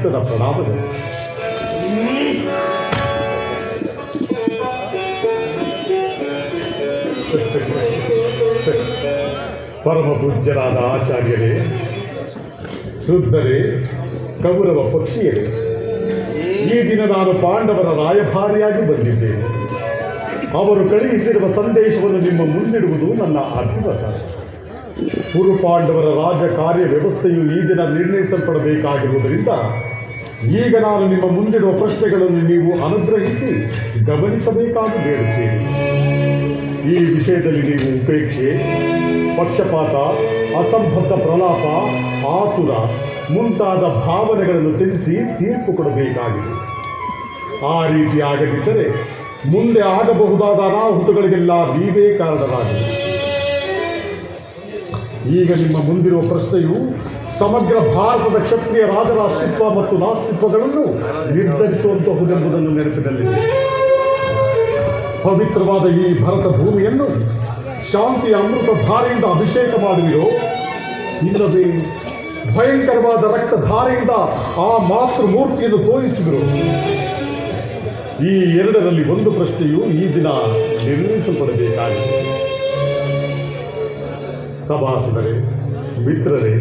ಕೃಷ್ಣನ ಪ್ರಣಾಮಗಳು. ಪರಮ ಪೂಜ್ಯರಾದ ಆಚಾರ್ಯರೇ, ವೃದ್ಧರೇ, ಕೌರವ ಪಕ್ಷಿಯರೇ, ಈ ದಿನ ನಾನು ಪಾಂಡವರ ರಾಯಭಾರಿಯಾಗಿ ಬಂದಿದ್ದೇನೆ. ಅವರು ಕಳುಹಿಸಿರುವ ಸಂದೇಶವನ್ನು ನಿಮ್ಮ ಮುಂದಿಡುವುದು ನನ್ನ ಅಧಿವತ ಕುರು ಪಾಂಡವರ ರಾಜ ಕಾರ್ಯ ವ್ಯವಸ್ಥೆಯು ಈ ದಿನ ನಿರ್ಣಯಿಸಲ್ಪಡಬೇಕಾಗಿರುವುದರಿಂದ ಈಗ ನಾನು ನಿಮ್ಮ ಮುಂದಿರುವ ಪ್ರಶ್ನೆಗಳನ್ನು ನೀವು ಅನುಗ್ರಹಿಸಿ ಗಮನಿಸಬೇಕಾಗಿ ಹೇಳುತ್ತೇನೆ ಈ ವಿಷಯದಲ್ಲಿ ನೀವು ಉಪೇಕ್ಷೆ, ಪಕ್ಷಪಾತ, ಅಸಂಬದ್ಧ ಪ್ರಲಾಪ, ಆತುರ ಮುಂತಾದ ಭಾವನೆಗಳನ್ನು ತ್ಯಜಿಸಿ ತೀರ್ಪು ಕೊಡಬೇಕಾಗಿದೆ. ಆ ರೀತಿ ಆಗದಿದ್ದರೆ ಮುಂದೆ ಆಗಬಹುದಾದ ಅನಾಹುತಗಳಿಗೆಲ್ಲ ನೀವೇ ಕಾರಣರಾಗಿ ಈಗ ನಿಮ್ಮ ಮುಂದಿರುವ ಪ್ರಶ್ನೆಯು ಸಮಗ್ರ ಭಾರತದ ಕ್ಷತ್ರಿಯ ರಾಜರ ಅಸ್ತಿತ್ವ ಮತ್ತು ನಾಸ್ತಿತ್ವಗಳನ್ನು ನಿರ್ಧರಿಸುವಂತಹುದೆಂಬುದನ್ನು ನೆನಪಿನಲ್ಲಿದೆ ಪವಿತ್ರವಾದ ಈ ಭರತ ಭೂಮಿಯನ್ನು ಶಾಂತಿಯ ಅಮೃತ ಧಾರೆಯಿಂದ ಅಭಿಷೇಕ ಮಾಡುವಿರೋ ಇಲ್ಲದೆ ಭಯಂಕರವಾದ ರಕ್ತಧಾರೆಯಿಂದ ಆ ಮಾತೃಮೂರ್ತಿಯನ್ನು ತೋರಿಸಿದರು ಈ ಎರಡರಲ್ಲಿ ಒಂದು ಪ್ರಶ್ನೆಯು ಈ ದಿನ ನಿರ್ಣಯಿಸಲ್ಪಡಬೇಕಾಗಿದೆ ಸಭಾಸದರೇ, ಮಿತ್ರರೇ,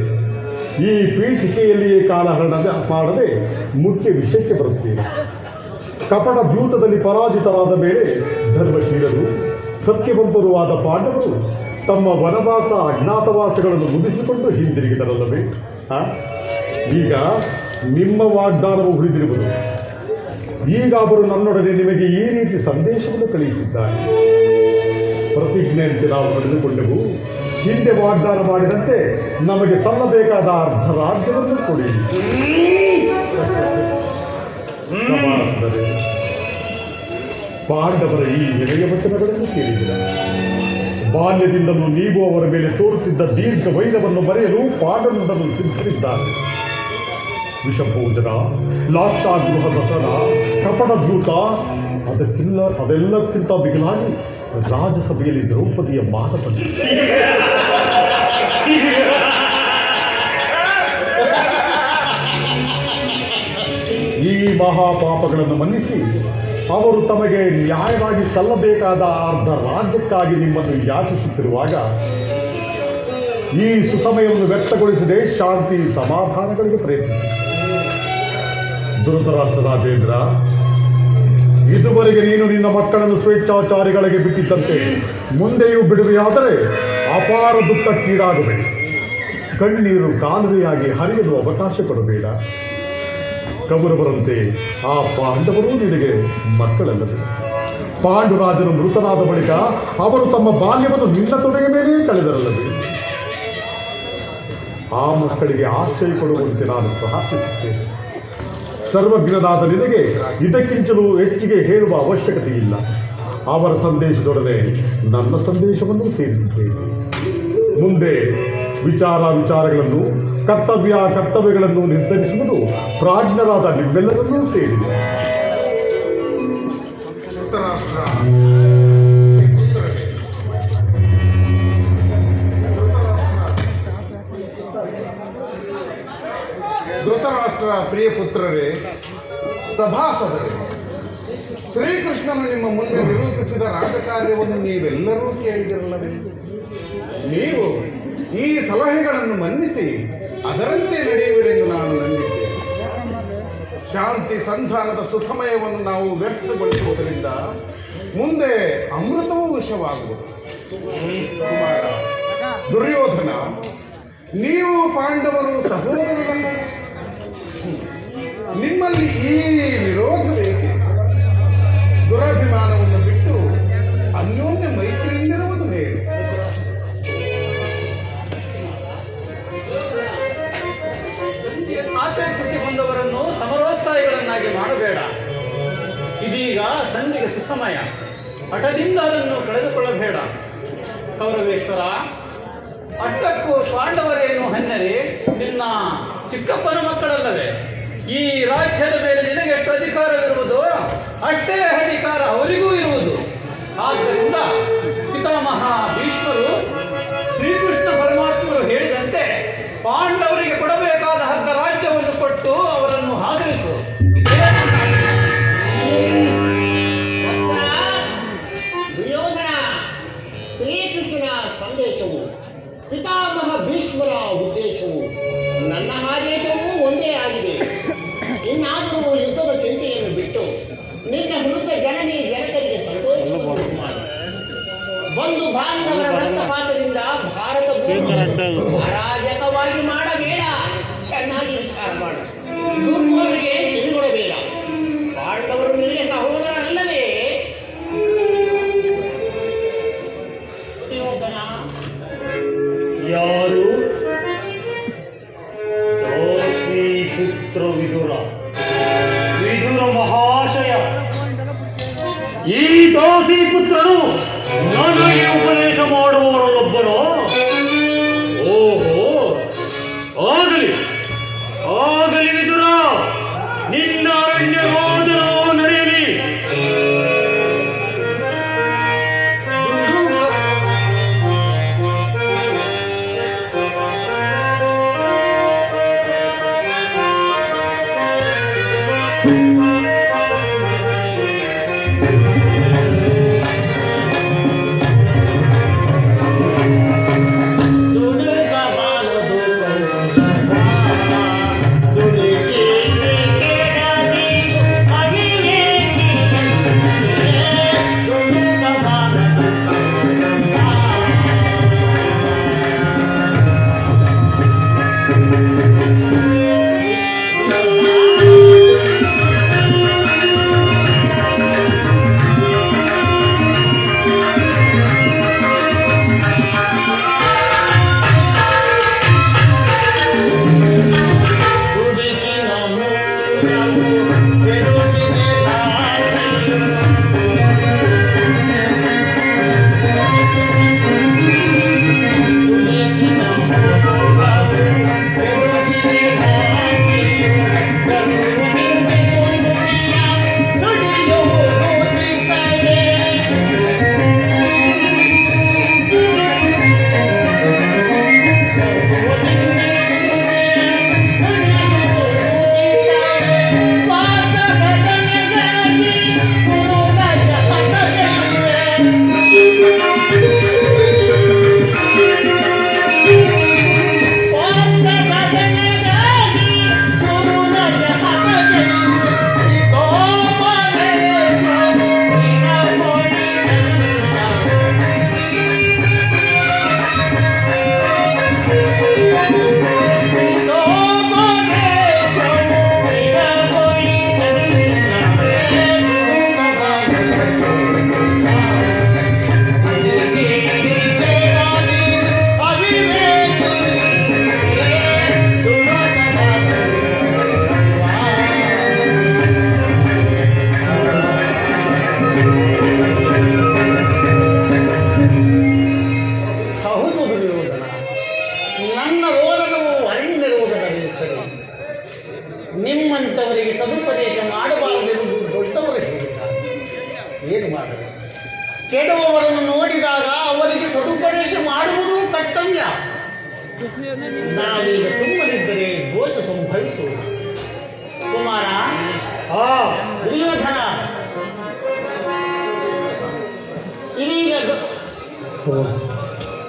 ಈ ಪೀಠಿಕೆಯಲ್ಲಿಯೇ ಕಾಲಹರಣ ಮಾಡದೆ ಮುಖ್ಯ ವಿಷಯಕ್ಕೆ ಬರುತ್ತೇನೆ ಕಪಟ ದ್ಯೂತದಲ್ಲಿ ಪರಾಜಿತರಾದ ಮೇಲೆ ಧರ್ಮಶೀಲರು, ಸತ್ಯವಂತರೂ ಆದ ಪಾಂಡವರು ತಮ್ಮ ವನವಾಸ ಅಜ್ಞಾತವಾಸಗಳನ್ನು ಮುಗಿಸಿಕೊಂಡು ಹಿಂದಿರುಗಿದರಲ್ಲವೇ? ಈಗ ನಿಮ್ಮ ವಾಗ್ದಾನವು ಉಳಿದಿರುವುದು. ಈಗ ಅವರು ನನ್ನೊಡನೆ ನಿಮಗೆ ಈ ರೀತಿ ಸಂದೇಶವನ್ನು ಕಳುಹಿಸಿದ್ದಾರೆ. ಪ್ರತಿಜ್ಞೆಯಂತೆ ನಾವು ನಡೆದುಕೊಂಡೆವು. ಹಿಂದೆ ವಾಗ್ದಾನ ಮಾಡಿದಂತೆ ನಮಗೆ ಸಲ್ಲಬೇಕಾದ ಅರ್ಧ ರಾಜ್ಯವನ್ನು ಕೊಡಿ. ಪಾಂಡವರ ಈ ವಿನಯ ವಚನಗಳನ್ನು ಕೇಳಿದ ಬಾಲ್ಯದಿಂದಲೂ ನೀವು ಅವರ ಮೇಲೆ ತೋರುತ್ತಿದ್ದ ದೀರ್ಘ ವೈರವನ್ನು ಬರೆಯಲು ಪಾಂಡವರನ್ನು ಸಿದ್ಧರಿದ್ದಾರೆ. ವಿಷಭೋಜನ, ಲಾಕ್ಷಾಗೃಹ ದಸನ ಕಪಟ ಧೂತ ಅದಕ್ಕಿಲ್ಲ, ಅದೆಲ್ಲಕ್ಕಿಂತ ಬಿಗಲಾಗಿ ರಾಜಸಭೆಯಲ್ಲಿ ದ್ರೌಪದಿಯ ಮಾತ ಈ ಮಹಾಪಾಪಗಳನ್ನು ಮನ್ನಿಸಿ, ಅವರು ತಮಗೆ ನ್ಯಾಯವಾಗಿ ಸಲ್ಲಬೇಕಾದ ಅರ್ಧ ರಾಜ್ಯಕ್ಕಾಗಿ ನಿಮ್ಮನ್ನು ಯಾಚಿಸುತ್ತಿರುವಾಗ, ಈ ಸುಸಮಯವನ್ನು ವ್ಯಕ್ತಗೊಳಿಸದೆ ಶಾಂತಿ ಸಮಾಧಾನಗಳಿಗೆ ಪ್ರಯತ್ನಿಸಿ. ಧೃತರಾಷ್ಟ್ರ ರಾಜೇಂದ್ರ ಇದುವರೆಗೆ ನೀನು ನಿನ್ನ ಮಕ್ಕಳನ್ನು ಸ್ವೇಚ್ಛಾಚಾರಿಗಳಿಗೆ ಬಿಟ್ಟಿದ್ದಂತೆ ಮುಂದೆಯೂ ಬಿಡುವೆಯಾದರೆ ಅಪಾರ ದುಃಖಕ್ಕೀಡಾಗಬೇಡ ಕಣ್ಣೀರು ಕಾಲುವೆಯಾಗಿ ಹರಿಯಲು ಅವಕಾಶ ಕೊಡಬೇಡ. ಕೌರವರಂತೆ ಆ ಪಾಂಡವರು ನಿನಗೆ ಮಕ್ಕಳಲ್ಲದೆ. ಪಾಂಡುರಾಜನು ಮೃತನಾದ ಬಳಿಕ ಅವರು ತಮ್ಮ ಬಾಲ್ಯವನ್ನು ನಿನ್ನ ತೊಡೆಯ ಮೇಲೆ ಕಳೆದರಲ್ಲದೆ. ಆ ಮಕ್ಕಳಿಗೆ ಆಶ್ರಯ ಕೊಡುವಂತೆ ನಾನು ಪ್ರಾರ್ಥಿಸುತ್ತೇನೆ. ಸರ್ವಜ್ಞನಾದ ನಿನಗೆ ಇದಕ್ಕಿಂತಲೂ ಹೆಚ್ಚಿಗೆ ಹೇಳುವ ಅವಶ್ಯಕತೆ ಇಲ್ಲ ಅವರ ಸಂದೇಶದೊಡನೆ ನನ್ನ ಸಂದೇಶವನ್ನು ಸೇರಿಸಿದ್ದೇನೆ. ಮುಂದೆ ವಿಚಾರ ವಿಚಾರಗಳನ್ನು, ಕರ್ತವ್ಯ ಕರ್ತವ್ಯಗಳನ್ನು ನಿರ್ಧರಿಸುವುದು ಪ್ರಾಜ್ಞರಾದ ನಿಮ್ಮೆಲ್ಲರನ್ನೂ ಸೇರಿದೆ. ಸಭಾಸದರೇ, ಶ್ರೀಕೃಷ್ಣನು ನಿಮ್ಮ ಮುಂದೆ ನಿರೂಪಿಸಿದ ರಾಜಕಾರ್ಯವನ್ನು ನೀವೆಲ್ಲರೂ ಕೇಳಿದಿರಲ್ಲವೇ? ನೀವು ಈ ಸಲಹೆಗಳನ್ನು ಮನ್ನಿಸಿ ಅದರಂತೆ ನಡೆಯುವಿರೆಂದು ನಾನು ನಂಬಿದ್ದೇನೆ ಶಾಂತಿ ಸಂಧಾನದ ಸುಸಮಯವನ್ನು ನಾವು ವ್ಯಕ್ತಗೊಳಿಸುವುದರಿಂದ ಮುಂದೆ ಅಮೃತವೂ ವಿಷವಾಗುವುದು. ದುರ್ಯೋಧನ, ನೀವು ಪಾಂಡವರು ಸಹೋದರರಲ್ಲ. ಹ್ಮ್. ನಿಮ್ಮಲ್ಲಿ ಈ ವಿರೋಧ ಬೇಕೆ ದುರಭಿಮಾನವನ್ನು ಬಿಟ್ಟು ಅನ್ಯೋನ್ಯ ಮೈತ್ರಿಯಿಂದಿರುವುದು ಹೇಗೆ? ಆಪೇಕ್ಷಿಸಿ ಬಂದವರನ್ನು ಸಮರೋತ್ಸಾಹಿಗಳನ್ನಾಗಿ ಮಾಡಬೇಡ. ಇದೀಗ ಸಂಧಿಗೆ ಸುಸಮಯ. ಹಠದಿಂದ ಅದನ್ನು ಕಳೆದುಕೊಳ್ಳಬೇಡ. ಕೌರವೇಶ್ವರ, ಅಷ್ಟಕ್ಕೂ ಪಾಂಡವರೇನು ಹನ್ನೆರೆ ನಿನ್ನ ಚಿಕ್ಕಪ್ಪನ ಮಕ್ಕಳಲ್ಲವೇ? ಈ ರಾಜ್ಯದ ಮೇಲೆ ನಿನಗೆ ಎಷ್ಟು ಅಧಿಕಾರವಿರುವುದು ಅಷ್ಟೇ ಅಧಿಕಾರ ಅವರಿಗೂ ಇರುವುದು. ಆದ್ದರಿಂದ ಪಿತಾಮಹ ಭೀಷ್ಮರು ಶ್ರೀಕೃಷ್ಣ ಅರಾಜಕವಾಗಿ ಮಾಡಬೇಡ. ಚೆನ್ನಾಗಿ ವಿಚಾರ ಮಾಡು.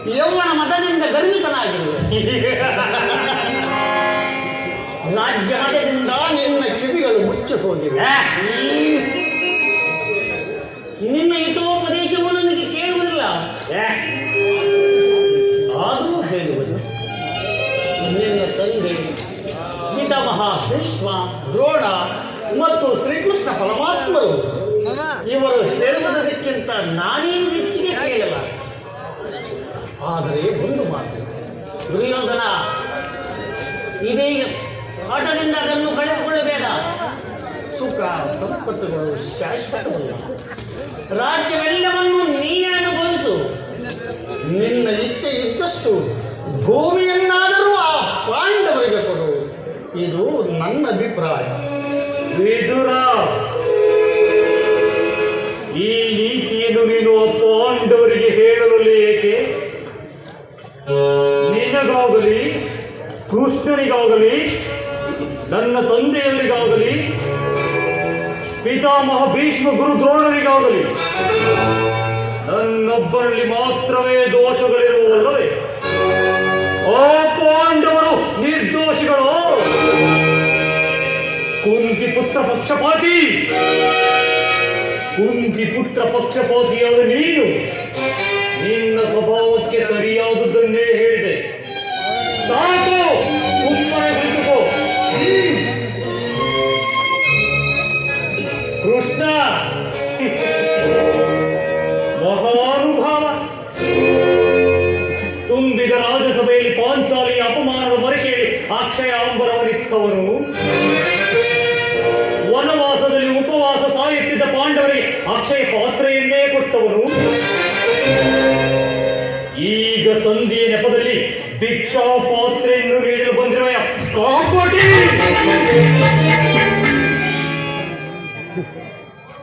ಯೌವನ ಮತದಿಂದ ಗರ್ವಿತನಾಗಿರುವೆ ರಾಜ್ಯ ಮತದಿಂದ ನಿನ್ನ ಕಿವಿಗಳು ಮುಚ್ಚಿ ಹೋಗಿವೆ. ನಿನ್ನ ಹಿತೋಪದೇಶವು ನನಗೆ ಕೇಳುವುದಿಲ್ಲ. ಆದರೂ ಹೇಳುವುದು ನಿನ್ನ ತಂದೆ ಪಿತಾಮಹ ಭೀಷ್ಮ ದ್ರೋಣ ಮತ್ತು ಶ್ರೀಕೃಷ್ಣ ಪರಮಾತ್ಮರು. ಇವರು ಹೇಳುವುದಕ್ಕಿಂತ ನಾನೇನು ಆದರೆ ಒಂದು ಮಾತು. ದುರ್ಯೋಧನ ಇದೀಗ ಆಟದಿಂದ ಅದನ್ನು ಕಳೆದುಕೊಳ್ಳಬೇಡ. ಸುಖ ಸಂಪತ್ತುಗಳು ಶಾಶ್ವತವಲ್ಲ. ರಾಜ್ಯವೆಲ್ಲವನ್ನು ನೀನೇ ಅನುಭವಿಸು. ನಿನ್ನ ಇಚ್ಛೆ ಇದ್ದಷ್ಟು ಭೂಮಿಯನ್ನಾದರೂ ಆ ಪಾಂಡವರಿಗೆ ಕೊಡು. ಇದು ನನ್ನ ಅಭಿಪ್ರಾಯ. ವಿದುರ, ಈ ನೀತಿಯನ್ನು ನೀನು ಪಾಂಡವರಿಗೆ ಹೇಳಲು ಏಕೆ ನಿನಗಾಗಲಿ, ಕೃಷ್ಣನಿಗಾಗಲಿ, ನನ್ನ ತಂದೆಯವರಿಗಾಗಲಿ ಪಿತಾಮಹ ಭೀಷ್ಮ ಗುರು ದ್ರೋಣರಿಗಾಗಲಿ ನನ್ನೊಬ್ಬರಲ್ಲಿ ಮಾತ್ರವೇ ದೋಷಗಳಿರುವಲ್ಲವೇ ಆ ಪಾಂಡವರು, ನಿರ್ದೋಷಿಗಳು! ಕುಂತಿ ಪುತ್ರ ಪಕ್ಷಪಾತಿ! ಕುಂತಿ ಪುತ್ರ ಪಕ್ಷಪಾತಿಯಾದ ನೀನು, ನಿನ್ನ ಸ್ವಭಾವಕ್ಕೆ ಹೇಳಿದೆ ಸಾಕು. ಸುಮ್ಮನೆ ಹ್ಮ್. ಕೃಷ್ಣ. ಮಹಾನುಭಾವ. ತುಂಬಿದ ರಾಜಸಭೆಯಲ್ಲಿ ಪಾಂಚಾಲಿಯ ಅಪಮಾನದ ಮರೆಕೇಳಿ ಅಕ್ಷಯ ಅಂಬರವನಿತ್ತವನು ವನವಾಸದಲ್ಲಿ ಉಪವಾಸ ಸಾಯುತ್ತಿದ್ದ ಪಾಂಡವರಿಗೆ ಅಕ್ಷಯ ಪಾತ್ರೆಯನ್ನೇ ಕೊಟ್ಟವರು ಈಗ ಸಂಧಿಯ ನೆಪದಲ್ಲಿ ಭಿಕ್ಷಾ ಪಾತ್ರೆಯನ್ನು ಬಂದಿರುವ. ಕಾಪಾಟಿ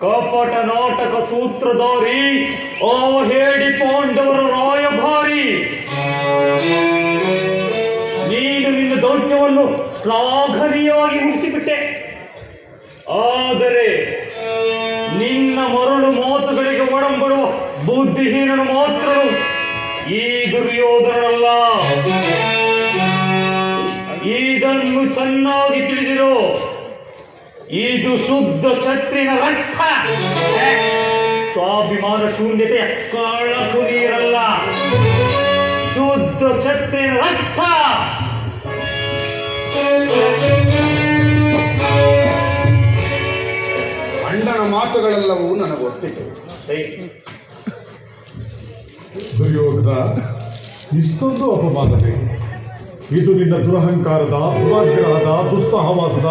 ಕಪಟ ನಾಟಕ ಸೂತ್ರಧಾರಿ ಆ ಹೇಡಿ ಪಾಂಡವರ ರಾಯಭಾರಿ. ನೀನು ನಿನ್ನ ದೌತ್ಯವನ್ನು ಶ್ಲಾಘನೀಯವಾಗಿ ಮುಗಿಸಿಬಿಟ್ಟೆ ಆದರೆ ನಿನ್ನ ಮರಳು ಮಾತುಗಳಿಗೆ ಒಡಂಬಡುವ ಬುದ್ಧಿಹೀನನು ಮಾತ್ರ ಈ ದುರ್ಯೋಧನಲ್ಲ ಇದನ್ನು ಚೆನ್ನಾಗಿ ತಿಳಿದಿರೋ ಇದು ಶುದ್ಧ ಛತ್ರಿನ ರಕ್ತ. ಸ್ವಾಭಿಮಾನ ಶೂನ್ಯತೆ ಕಳಕು ನೀರಲ್ಲ. ಶುದ್ಧ ಛತ್ರಿನ ರಕ್ತ. ಅಣ್ಣನ ಮಾತುಗಳೆಲ್ಲವೂ ನನಗೆ ಹೇ, ದುರ್ಯೋಧನ ಇಷ್ಟೊಂದು ಅಪಮಾನವೇ ಇದು ನಿನ್ನ ದುರಹಂಕಾರದ ದುರಾಗ್ರಹದ ದುಸ್ಸಹವಾಸದ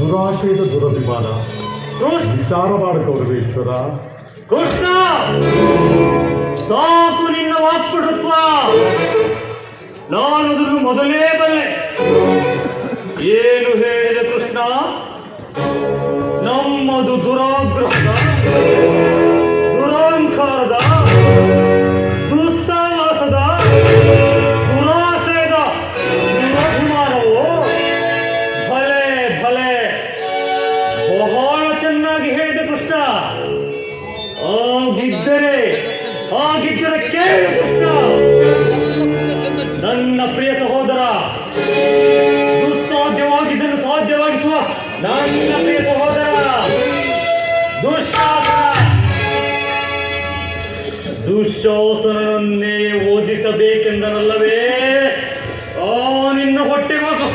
ದುರಾಶಯದ ದುರಭಿಮಾನ. ವಿಚಾರ ಮಾಡ ಗೌರವೇಶ್ವರ. ಕೃಷ್ಣ! ಸಾಕು ನಿನ್ನ ವಾಕ್ಪಟುತ್ವ. ನಾನು ಮೊದಲೇ ದುಶ್ಯಾಸನನ್ನೇ ಓದಿಸಬೇಕೆಂದನಲ್ಲವೇ? ಆ, ನಿನ್ನ ಹೊಟ್ಟೆ ಮಾತು.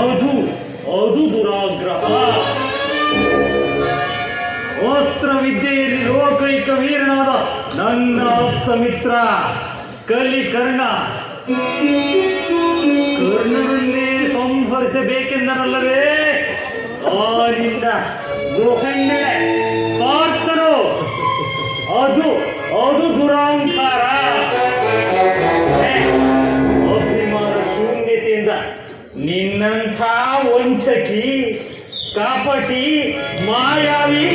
ಅದು ಅದು ದುರಾಗ್ರಹ. ಅಸ್ತ್ರ ವಿದ್ಯೆಯಲ್ಲಿ ಲೋಕೈಕ ವೀರನಾದ ನನ್ನ ಆಪ್ತ ಮಿತ್ರ, ಕಲಿ ಕರ್ಣ. ಕರ್ಣನನ್ನೇ ಸಂಹರಿಸಬೇಕೆಂದನಲ್ಲವೇ? ಆನಿಂದ ಗೋಹಣ್ಣೆ ಪಾರ್ಥನು ಅದು ಅದು ದುರಾಂಕಾರ ಅಭಿಮಾನ ಶೂನ್ಯತೆಯಿಂದ ನಿನ್ನಂಥ ವಂಚಕಿ ಕಾಪಟಿ ಮಾಯಾವಿ.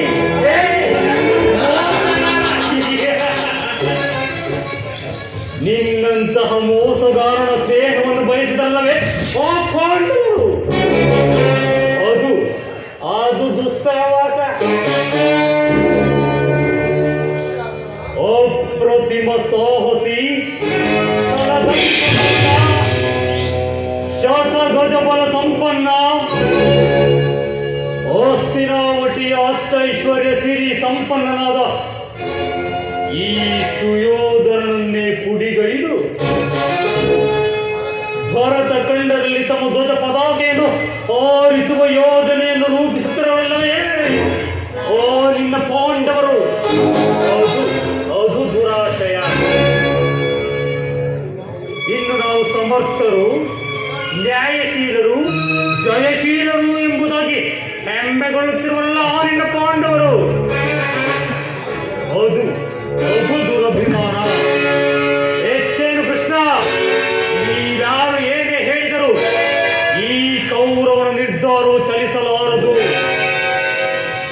ನಿನ್ನಂತಹ ಮೋಸಗಾರನ ದೇಹವನ್ನು ಬಯಸಿದಲ್ಲವೇ? ಓ ಶತಗಜ ಬಲ ಸಂಪನ್ನ ಅಸ್ಥಿರಾವಟಿಯ ಅಷ್ಟೈಶ್ವರ್ಯ ಸಿರಿ ಸಂಪನ್ನನಾದ ಈ ಸುಯೋಧನನ್ನೇ ಪುಡಿಗೈದು ಭರತ ಖಂಡದಲ್ಲಿ ತಮ್ಮ ಧ್ವಜ ಪದಾಕೆಯನ್ನು ಹಾರಿಸುವ ಯೋಜನೆಯನ್ನು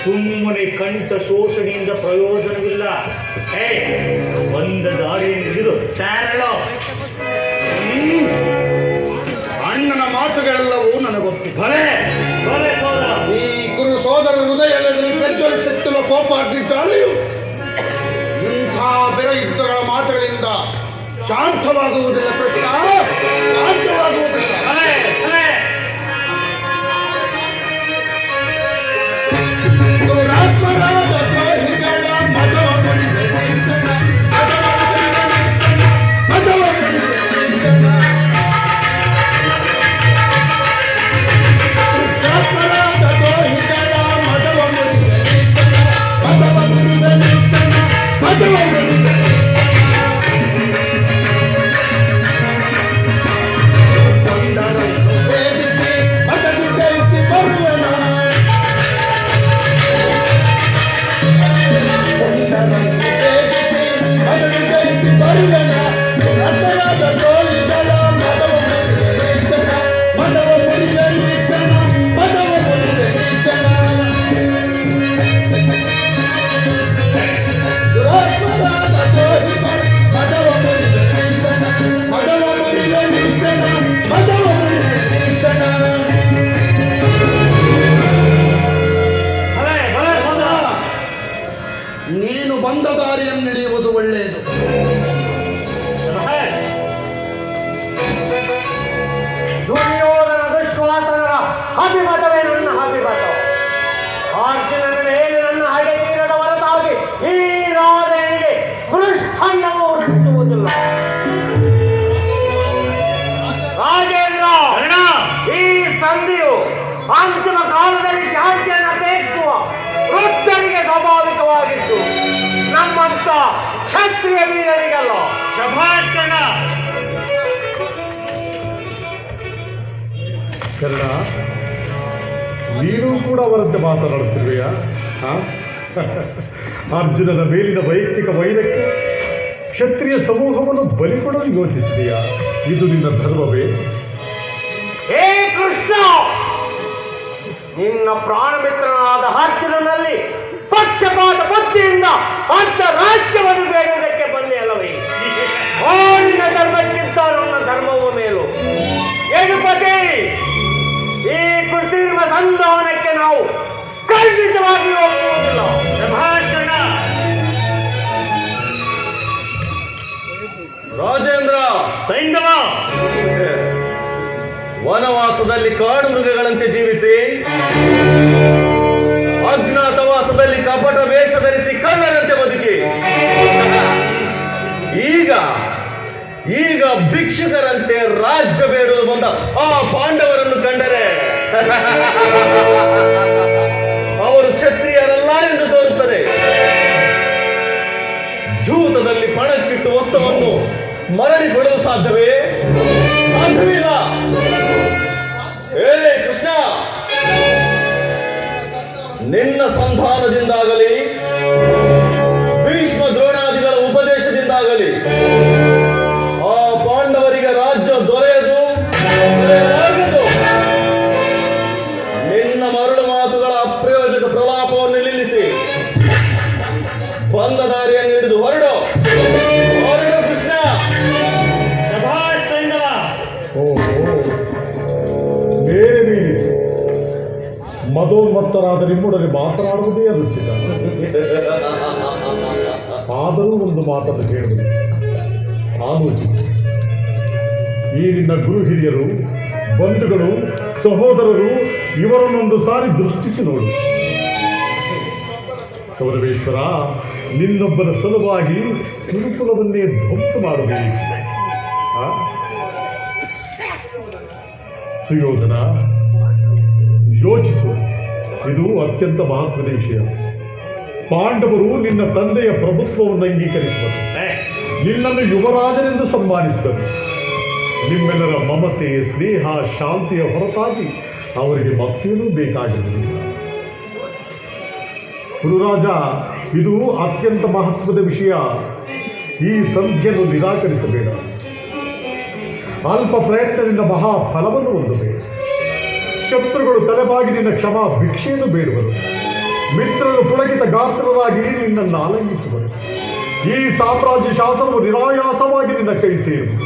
ಸುಮ್ಮನೆ ಕಂಠ ಶೋಷಣೆಯಿಂದ ಪ್ರಯೋಜನವಿಲ್ಲ. ಏ ಬಂದ ದಾರಿ ಹಿಡಿದು ತೆರಳು ಅಣ್ಣನ ಮಾತುಗಳೆಲ್ಲವೂ ನನಗೆ ಗೊತ್ತು ಬಲೆ ನನಗೊತ್ತು ಸೋದರ. ಈ ಗುರು ಸೋದರ ಹೃದಯದಲ್ಲಿ ಪ್ರಜ್ವಲಿಸುತ್ತಿರುವ ಕೋಪ ಚಾಲೆಯು ಇಂಥ ಬೆರ ಯುದ್ಧಗಳ ಮಾತುಗಳಿಂದ ಶಾಂತವಾಗುವುದಿಲ್ಲ ಕೃಷ್ಣ. ಶಾಂತವಾಗುವುದಿಲ್ಲ Mama. ಕ್ಷತ್ರಿಯ ವೀರರಿಗಲ್ಲ ಶಭಾಷ್ ಕರ್ಣ ಕರ್ಣ ನೀನು ಕೂಡ ಅವರಂತೆ ಮಾತನಾಡುತ್ತಿರುವೆಯಾ? ಅರ್ಜುನನ ಮೇಲಿನ ವೈಯಕ್ತಿಕ ವೈರಕ್ಕೆ ಕ್ಷತ್ರಿಯ ಸಮೂಹವನ್ನು ಬಲಿ ಕೊಡಲು ಯೋಚಿಸಿದೆಯಾ? ಇದು ನಿನ್ನ ಧರ್ಮವೇ? ಹೇ ಕೃಷ್ಣ! ನಿನ್ನ ಪ್ರಾಣ ಮಿತ್ರನಾದ ಅರ್ಜುನನಲ್ಲಿ ಪಕ್ಷಪಾತ ಬುದ್ಧಿಯಿಂದ ಅಂತ ರಾಜ್ಯವನ್ನು ಬೇಡುವುದಕ್ಕೆ ಬಂದೆ ಅಲ್ಲವೇ? ಆಡಿನ ಧರ್ಮಕ್ಕಿಂತ ನನ್ನ ಧರ್ಮವು ಮೇಲು. ಯದುಪತಿ ಈ ಕೃತ್ರಿಮ ಸಂಧಾನಕ್ಕೆ ನಾವು ಖಂಡಿತವಾಗಿ ಹೋಗುವುದಿಲ್ಲ. ಶಭಾಷಣ ರಾಜೇಂದ್ರ. ಸೈಂಧವ. ವನವಾಸದಲ್ಲಿ ಕಾಡು ಮೃಗಗಳಂತೆ ಜೀವಿಸಿ ಅಜ್ಞಾತವಾಸದಲ್ಲಿ ಕಪಟ ವೇಷ ಧರಿಸಿ ಕಳ್ಳರಂತೆ ಬದುಕಿ. ಈಗ ಈಗ ಭಿಕ್ಷುಕರಂತೆ ರಾಜ್ಯ ಬೇಡಲು ಬಂದ ಆ ಪಾಂಡವರನ್ನು ಕಂಡರೆ. ಅವರು ಕ್ಷತ್ರಿಯರಲ್ಲ ಎಂದು ತೋರುತ್ತದೆ. ಜೂತದಲ್ಲಿ ಪಣಕ್ಕಿಟ್ಟು ವಸ್ತುವನ್ನು ಮರಳಿ ಕೊಡಲು ಸಾಧ್ಯವೇ? ಸಾಧ್ಯವಿಲ್ಲ. ನಿನ್ನ ಸಂಧಾನದಿಂದಾಗಲಿ ಭೀಷ್ಮ ದ್ರೋಣಾದಿಗಳ ಉಪದೇಶದಿಂದಾಗಲಿ ಮದೋನ್ಮತ್ತರಾದ ನಿಮ್ಮೊಡನೆ ಮಾತನಾಡುವುದೇ ರುಚಿತ ಆದರೂ ಒಂದು ಮಾತನ್ನು ಕೇಳಿದೆ ಆಲೋಚಿಸಿ. ಈ ನಿನ್ನ ಗುರು ಹಿರಿಯರು, ಬಂಧುಗಳು, ಸಹೋದರರು, ಇವರನ್ನೊಂದು ಸಾರಿ ದೃಷ್ಟಿಸಿ ನೋಡಿ. ಗೌರವೇಶ್ವರ ನಿನ್ನೊಬ್ಬರ ಸಲುವಾಗಿ ಗುರುಕುಲವನ್ನೇ ಧ್ವಂಸ ಮಾಡಬೇಕು? ಸುಯೋಧನ, ಯೋಚಿಸು. ಇದು ಅತ್ಯಂತ ಮಹತ್ವದ ವಿಷಯ. ಪಾಂಡವರು ನಿನ್ನ ತಂದೆಯ ಪ್ರಭುತ್ವವನ್ನು ಅಂಗೀಕರಿಸಬೇಕು ನಿನ್ನನ್ನು ಯುವರಾಜನೆಂದು ಸನ್ಮಾನಿಸಬೇಕು ನಿಮ್ಮೆಲ್ಲರ ಮಮತೆ ಸ್ನೇಹ ಶಾಂತಿಯ ಹೊರತಾಗಿ ಅವರಿಗೆ ಭಕ್ತಿಯೂ ಬೇಕಾಗಿರಲಿಲ್ಲ ಗುರುರಾಜ ಇದು ಅತ್ಯಂತ ಮಹತ್ವದ ವಿಷಯ. ಈ ಸಂಖ್ಯೆಯನ್ನು ನಿರಾಕರಿಸಬೇಡ. ಅಲ್ಪ ಪ್ರಯತ್ನದಿಂದ ಮಹಾ ಫಲವನ್ನು ಹೊಂದಬೇಕು ಶತ್ರುಗಳು ತಲೆಬಾಗಿ ನಿನ್ನ ಕ್ಷಮಾ ಭಿಕ್ಷೆಯನ್ನು ಬೇಡುವರು. ಮಿತ್ರರು ಪುಳಕಿತ ಗಾತ್ರರಾಗಿ ನಿನ್ನನ್ನು ಆಲಂಗಿಸುವರು ಈ ಸಾಮ್ರಾಜ್ಯ ಶಾಸನವು ನಿರಾಯಾಸವಾಗಿ ನಿನ್ನ ಕೈ ಸೇರುವುದು.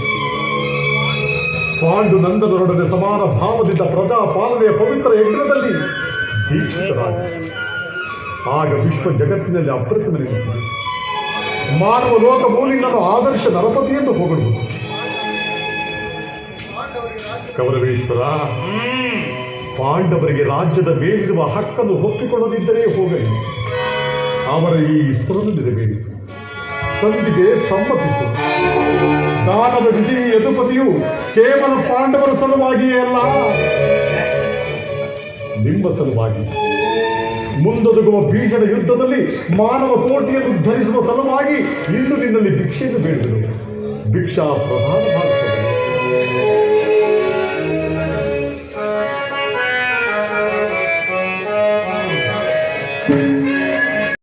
ಪಾಂಡು ನಂದನರೊಡನೆ ಸಮಾನ ಭಾವದಿಂದ ಪ್ರಜಾ ಪಾಲನೆಯ ಪವಿತ್ರ ಯಜ್ಞದಲ್ಲಿ ದೀಕ್ಷಿತರಾಗಿ ಆಗ ವಿಶ್ವ ಜಗತ್ತಿನಲ್ಲಿ ಅಪ್ರತಿಮ ನೆಲೆಸಿದೆ ಮಾನವ ಲೋಕ ಮೂಲಿನನ್ನು ಆದರ್ಶ ನರಪತಿ ಎಂದು ಹೊಗಳುವುದು ಕೌರವೇಶ್ವರ ಪಾಂಡವರಿಗೆ ರಾಜ್ಯದ ಮೇಲಿರುವ ಹಕ್ಕನ್ನು ಒಪ್ಪಿಕೊಳ್ಳದಿದ್ದರೆ ಹೋಗಲಿ. ಅವರ ಈ ಇಷ್ಟವನ್ನು ನೆರವೇರಿಸು ಸಂಧಿಗೆ ಸಮ್ಮತಿಸು. ದಾನವ ವಿಜಯಿ ಯದುಪತಿಯು ಕೇವಲ ಪಾಂಡವರ ಸಲುವಾಗಿಯೇ ಅಲ್ಲ, ನಿಮ್ಮ ಸಲುವಾಗಿ. ಮುಂದೊದಗುವ ಭೀಷಣ ಯುದ್ಧದಲ್ಲಿ ಮಾನವ ಕೋಟಿಯನ್ನು ಧರಿಸುವ ಸಲುವಾಗಿ ಇಂದು ನಿನ್ನಲ್ಲಿ ಭಿಕ್ಷೆಯನ್ನು ಬೇಡಿದರು. ಭಿಕ್ಷಾ ಪ್ರಧಾನ ಮಾಡುತ್ತದೆ